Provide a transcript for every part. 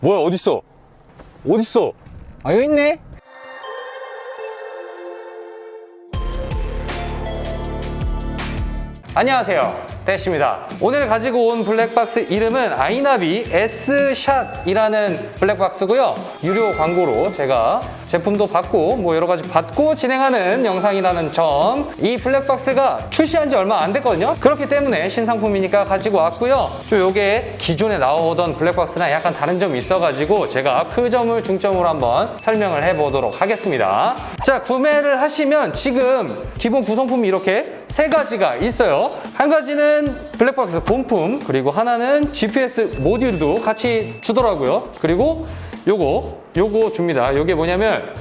뭐야 어딨어? 어딨어? 아 여기 있네 안녕하세요. 대시입니다. 오늘 가지고 온 블랙박스 이름은 아이나비 S샷이라는 블랙박스고요. 유료 광고로 제가 제품도 받고 뭐 여러 가지 받고 진행하는 영상이라는 점. 이 블랙박스가 출시한 지 얼마 안 됐거든요. 그렇기 때문에 신상품이니까 가지고 왔고요. 또 요게 기존에 나오던 블랙박스랑 약간 다른 점이 있어가지고 제가 그 점을 중점으로 한번 설명을 해보도록 하겠습니다. 자, 구매를 하시면 지금 기본 구성품이 이렇게 세 가지가 있어요. 한 가지는 블랙박스 본품, 그리고 하나는 GPS 모듈도 같이 주더라고요. 그리고 요거, 요거 줍니다. 요게 뭐냐면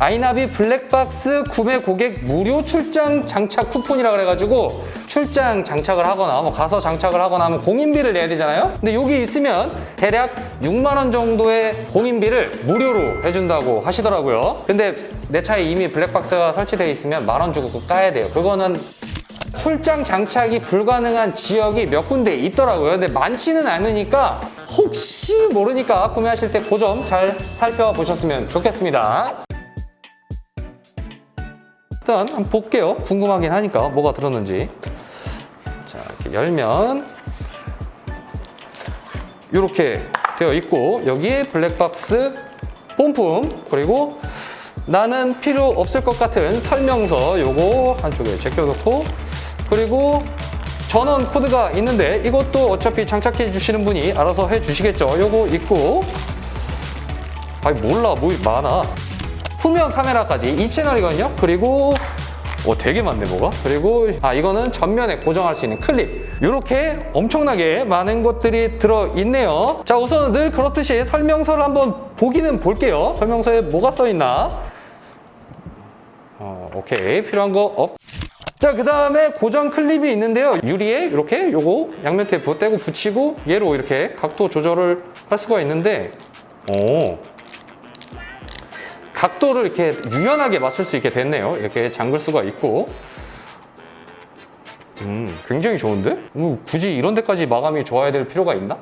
아이나비 블랙박스 구매 고객 무료 출장 장착 쿠폰이라 그래가지고 출장 장착을 하거나 뭐 가서 장착을 하거나 하면 공인비를 내야 되잖아요. 근데 여기 있으면 대략 6만 원 정도의 공인비를 무료로 해준다고 하시더라고요. 근데 내 차에 이미 블랙박스가 설치되어 있으면 만원 주고 까야 돼요. 그거는 출장 장착이 불가능한 지역이 몇 군데 있더라고요. 근데 많지는 않으니까 혹시 모르니까 구매하실 때 그 점 잘 살펴보셨으면 좋겠습니다. 일단 한번 볼게요. 궁금하긴 하니까 뭐가 들었는지. 자, 이렇게 열면 이렇게 되어 있고 여기에 블랙박스 본품 그리고 나는 필요 없을 것 같은 설명서 요거 한쪽에 제껴놓고 그리고 전원 코드가 있는데 이것도 어차피 장착해 주시는 분이 알아서 해 주시겠죠 요거 있고 아니 몰라 뭐 많아 후면 카메라까지 이 채널이거든요. 그리고 오, 되게 많네 뭐가. 그리고 아 이거는 전면에 고정할 수 있는 클립. 이렇게 엄청나게 많은 것들이 들어 있네요. 자 우선은 늘 그렇듯이 설명서를 한번 보기는 볼게요. 설명서에 뭐가 써 있나? 어, 오케이 필요한 거 없. 자, 그 다음에 고정 클립이 있는데요. 유리에 이렇게 요거 양면 테이프 떼고 붙이고 얘로 이렇게 각도 조절을 할 수가 있는데, 오, 각도를 이렇게 유연하게 맞출 수 있게 됐네요. 이렇게 잠글 수가 있고. 음, 굉장히 좋은데? 음, 굳이 이런 데까지 마감이 좋아야 될 필요가 있나?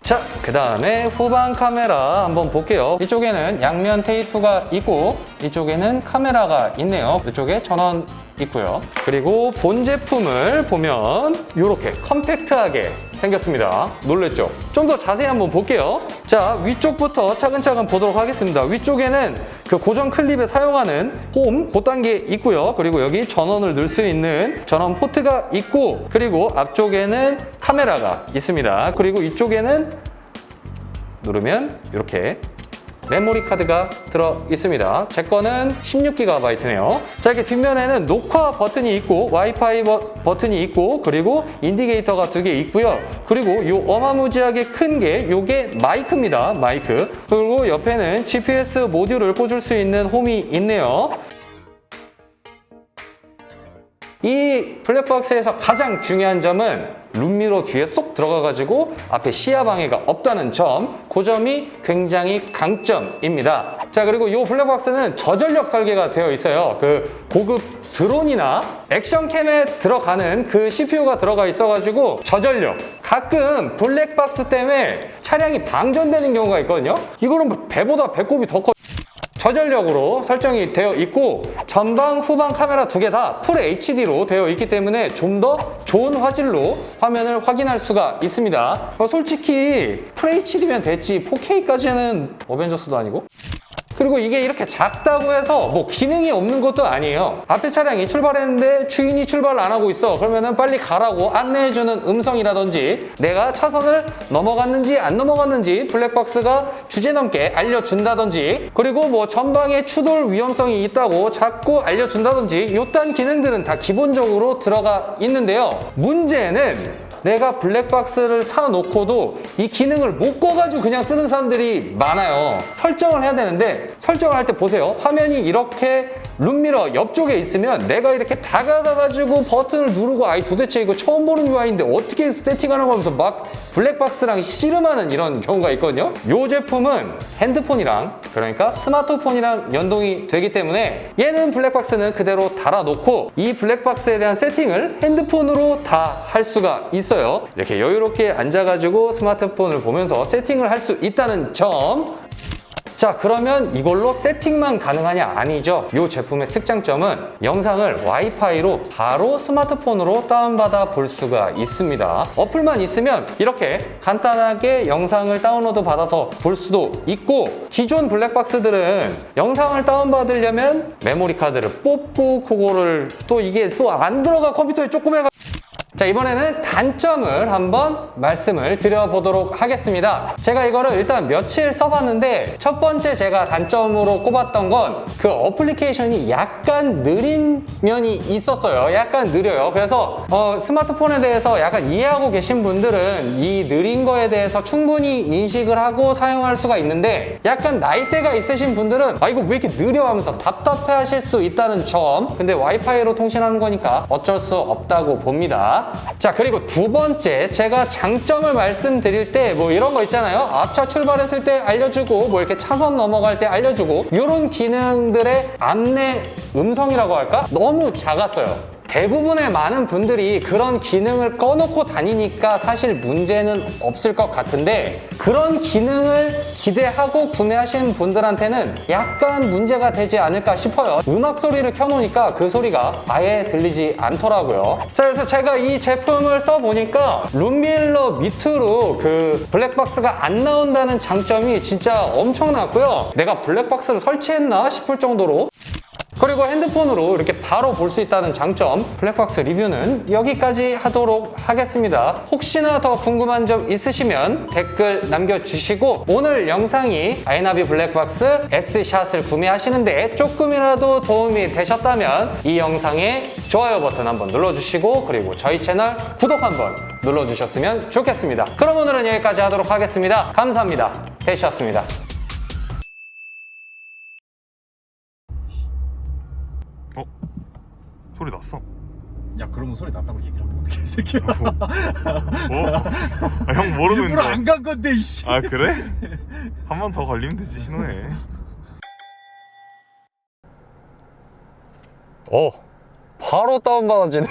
자, 그 다음에 후방 카메라 한번 볼게요. 이쪽에는 양면 테이프가 있고, 이쪽에는 카메라가 있네요. 이쪽에 전원 있고요. 그리고 본 제품을 보면 이렇게 컴팩트하게 생겼습니다. 놀랬죠? 좀 더 자세히 한번 볼게요. 자, 위쪽부터 차근차근 보도록 하겠습니다. 위쪽에는 그 고정 클립에 사용하는 홈, 그 단계 있고요. 그리고 여기 전원을 넣을 수 있는 전원 포트가 있고, 그리고 앞쪽에는 카메라가 있습니다. 그리고 이쪽에는 누르면 이렇게 메모리 카드가 들어 있습니다. 제 거는 16GB네요. 자, 이렇게 뒷면에는 녹화 버튼이 있고 와이파이 버, 버튼이 있고 그리고 인디게이터가 두 개 있고요. 그리고 요 어마무지하게 큰 게 요게 마이크입니다. 마이크. 그리고 옆에는 GPS 모듈을 꽂을 수 있는 홈이 있네요. 이 블랙박스에서 가장 중요한 점은 룸미러 뒤에 쏙 들어가가지고 앞에 시야 방해가 없다는 점, 그 점이 굉장히 강점입니다. 자, 그리고 이 블랙박스는 저전력 설계가 되어 있어요. 그 고급 드론이나 액션캠에 들어가는 그 CPU가 들어가 있어가지고 저전력. 가끔 블랙박스 때문에 차량이 방전되는 경우가 있거든요. 이거는 뭐 배보다 배꼽이 더 커. 저전력으로 설정이 되어 있고 전방 후방 카메라 두 개 다 풀 HD로 되어 있기 때문에 좀 더 좋은 화질로 화면을 확인할 수가 있습니다. 어, 솔직히 풀 HD면 됐지 4K까지는 어벤져스도 아니고 그리고 이게 이렇게 작다고 해서 뭐 기능이 없는 것도 아니에요. 앞에 차량이 출발했는데 주인이 출발을 안 하고 있어. 그러면은 빨리 가라고 안내해주는 음성이라든지 내가 차선을 넘어갔는지 안 넘어갔는지 블랙박스가 주제 넘게 알려준다든지 그리고 뭐 전방에 추돌 위험성이 있다고 자꾸 알려준다든지 요딴 기능들은 다 기본적으로 들어가 있는데요. 문제는 내가 블랙박스를 사놓고도 이 기능을 못 꺼가지고 그냥 쓰는 사람들이 많아요. 설정을 해야 되는데 설정을 할 때 보세요. 화면이 이렇게 룸미러 옆쪽에 있으면 내가 이렇게 다가가가지고 버튼을 누르고 아이 도대체 이거 처음 보는 UI인데 어떻게 세팅하는 거면서 막 블랙박스랑 씨름하는 이런 경우가 있거든요. 이 제품은 핸드폰이랑 그러니까 스마트폰이랑 연동이 되기 때문에 얘는 블랙박스는 그대로 달아놓고 이 블랙박스에 대한 세팅을 핸드폰으로 다 할 수가 있어요. 있어요. 이렇게 여유롭게 앉아가지고 스마트폰을 보면서 세팅을 할 수 있다는 점. 자 그러면 이걸로 세팅만 가능하냐 아니죠 이 제품의 특장점은 영상을 와이파이로 바로 스마트폰으로 다운받아 볼 수가 있습니다 어플만 있으면 이렇게 간단하게 영상을 다운로드 받아서 볼 수도 있고 기존 블랙박스들은 영상을 다운받으려면 메모리 카드를 뽑고 그거를 또 이게 또 안 들어가 컴퓨터에 조그매가 자 이번에는 단점을 한번 말씀을 드려보도록 하겠습니다. 제가 이거를 일단 며칠 써봤는데 첫 번째 제가 단점으로 꼽았던 건 그 어플리케이션이 약간 느린 면이 있었어요. 약간 느려요. 그래서 어, 스마트폰에 대해서 약간 이해하고 계신 분들은 이 느린 거에 대해서 충분히 인식을 하고 사용할 수가 있는데 약간 나이대가 있으신 분들은 아 이거 왜 이렇게 느려? 하면서 답답해 하실 수 있다는 점. 근데 와이파이로 통신하는 거니까 어쩔 수 없다고 봅니다 자 그리고 두 번째 제가 장점을 말씀드릴 때 뭐 이런 거 있잖아요. 앞차 출발했을 때 알려주고 뭐 이렇게 차선 넘어갈 때 알려주고 이런 기능들의 안내 음성이라고 할까? 너무 작았어요 대부분의 많은 분들이 그런 기능을 꺼놓고 다니니까 사실 문제는 없을 것 같은데 그런 기능을 기대하고 구매하신 분들한테는 약간 문제가 되지 않을까 싶어요. 음악 소리를 켜놓으니까 그 소리가 아예 들리지 않더라고요. 자, 그래서 제가 이 제품을 써보니까 룸밀러 밑으로 그 블랙박스가 안 나온다는 장점이 진짜 엄청났고요. 내가 블랙박스를 설치했나 싶을 정도로 그리고 핸드폰으로 이렇게 바로 볼 수 있다는 장점 블랙박스 리뷰는 여기까지 하도록 하겠습니다. 혹시나 더 궁금한 점 있으시면 댓글 남겨주시고 오늘 영상이 아이나비 블랙박스 S샷을 구매하시는데 조금이라도 도움이 되셨다면 이 영상에 좋아요 버튼 한번 눌러주시고 그리고 저희 채널 구독 한번 눌러주셨으면 좋겠습니다. 그럼 오늘은 여기까지 하도록 하겠습니다. 감사합니다. 대시였습니다 소리 났어. 야 그러면 소리 났다고 얘기를 하면 어떻게 이 새끼야 어? 아, 형 모르고 일부러. 안 간 건데 이씨 아 그래? 한 번 더 걸리면 되지 신호에. 어 바로 다운받아지네